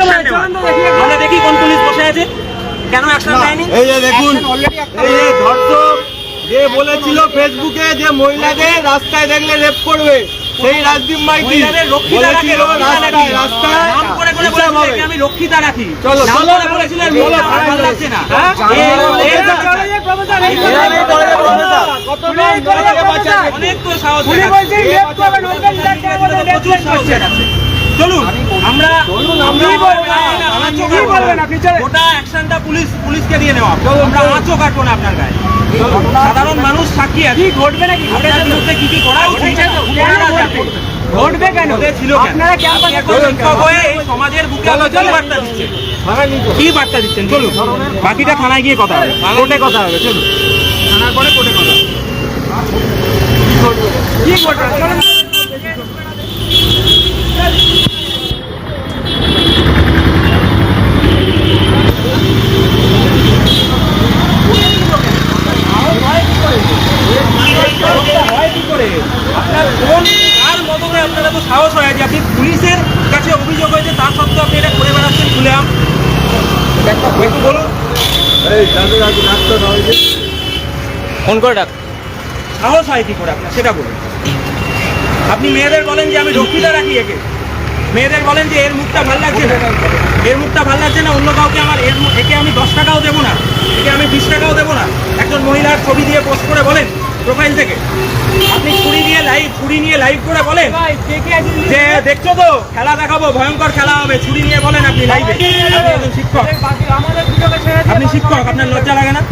আমরা দেখি কোন পুলিশ বসে আছে কেন অ্যাকশন নেয়নি এই যে দেখুন এই যে ধর্ষক যে বলেছিল ফেসবুকে যে মহিলাদের রাস্তায় দেখলে রেপ করবে সেই রাজদীপ মাইতি বলেছিল রাস্তায় রাস্তায় আমি রক্ষিতা রাখি চলো, চলো, বলেছিলেন চলো, ভালো লাগছে না হ্যাঁ? অনেক তো সাহস উনি দেখাচ্ছে। বলছেন রেপ করবেন, ওইটা ডিসাইড করে বলে রেপ প্রচুর সাহস করছেন। দেখাচ্ছে। চলুন আমরা আমরা কি বলবেন? আঁচও কি বলবেন আপনি? গোটা অ্যাকশনটা পুলিশ পুলিশকে দিয়ে নেওয়া। আমরা আঁচও কাটবো না আপনার গায়ে। সাধারণ মানুষ সাক্ষী আছে। কি ঘটবে নাকি? আপনার বিরুদ্ধে কি কি করা উচিত? ঘটবে? কেন? ছিল আপনারা ক্যাম্পাসে শিক্ষক হয়ে এই সমাজের বুকে কি বার্তা দিচ্ছেন। কি বার্তা দিচ্ছেন? চলুন। বাকিটা থানায় গিয়ে কথা হবে। কোর্টে কথা হবে চলুন। থানার পরে কোর্টে কথা। কি ঘটবে চলেন। হয় কি করে? আপনার কোন কার মদনে আপনার এত সাহস হয় যে আপনি পুলিশের কাছে অভিযোগ হয়েছে তার সত্ত্বেও আপনি এটা করে বেড়াচ্ছেন খুলেআম একটু বলুন। ফোন করে ডাক। সাহস হয় কি করে আপনার? সেটা বলুন। আপনি মেয়েদের বলেন যে আমি রক্ষিতা রাখি একে। মেয়েদের বলেন যে এর মুখটা ভালো লাগছে না। এর মুখটা ভালো লাগছে না অন্য কাউকে আমার এর একে আমি দশ টাকাও দেবো না একে আমি বিশ টাকাও দেবো না। একজন মহিলার ছবি দিয়ে পোস্ট করে বলেন প্রোফাইল থেকে। আপনি ছুরি নিয়ে লাইভ ছুরি নিয়ে লাইভ করে বলেন? যে দেখছ তো খেলা দেখাবো ভয়ঙ্কর খেলা হবে ছুরি নিয়ে বলেন আপনি লাইভে আপনি একজন শিক্ষক। আপনি শিক্ষক আপনার লজ্জা লাগে না?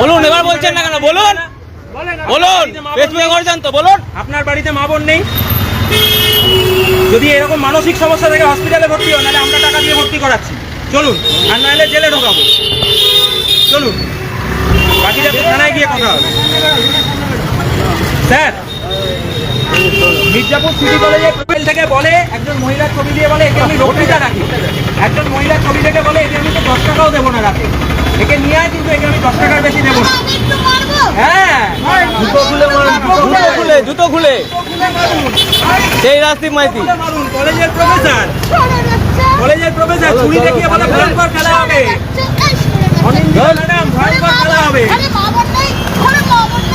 বলুন এবার বলছেন না কেন? বলুন। বলেন বলুন ফেসবুকে করছেন তো বলুন। আপনার বাড়িতে মা বোন নেই? যদি এরকম মানসিক সমস্যা থেকে হসপিটালে ভর্তি হয় নাহলে আমরা টাকা দিয়ে ভর্তি করাচ্ছি। চলুন আর নাহলে জেলে ঢোকাবো। চলুন। বাকিটা থানায় গিয়ে কথা হবে। স্যার মির্জাপুর সিটি কলেজে প্রোফাইল থেকে বলে একজন মহিলার ছবি দিয়ে বলে একে আমি রক্ষিতা রাখি। একজন মহিলার ছবি থেকে বলে একে আমি তো দশ টাকাও দেবো না রাতে। একে নিয়ে আয় কিন্তু একে আমি দশ টাকার বেশি দেবো না। হ্যাঁ জুতো খুলে মারুন জুতো খুলে জুতো খুলে সেই রাজদীপ মাইতি। মারুন, কলেজের প্রফেসর। কলেজের প্রফেসর ছুরি দেখিয়ে বলে ভয়ঙ্কর খেলা হবে।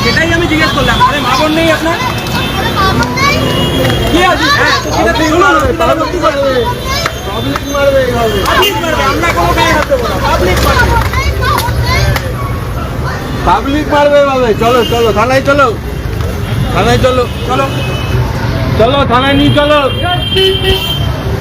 সেটাই আমি জিজ্ঞেস করলাম। আরে মা বোন নেই আপনার? কি আছে? হ্যাঁ সেটা। পাবলিক মারবে। এইভাবে Public মারবে, আমরা কোনো গায়ে হাত দেবো না, public মারবে। পাবলিক মারবে এইভাবে চলো চলো থানায় চলো। থানায় চলো। চলো। চলো থানায় নিয়ে চলো।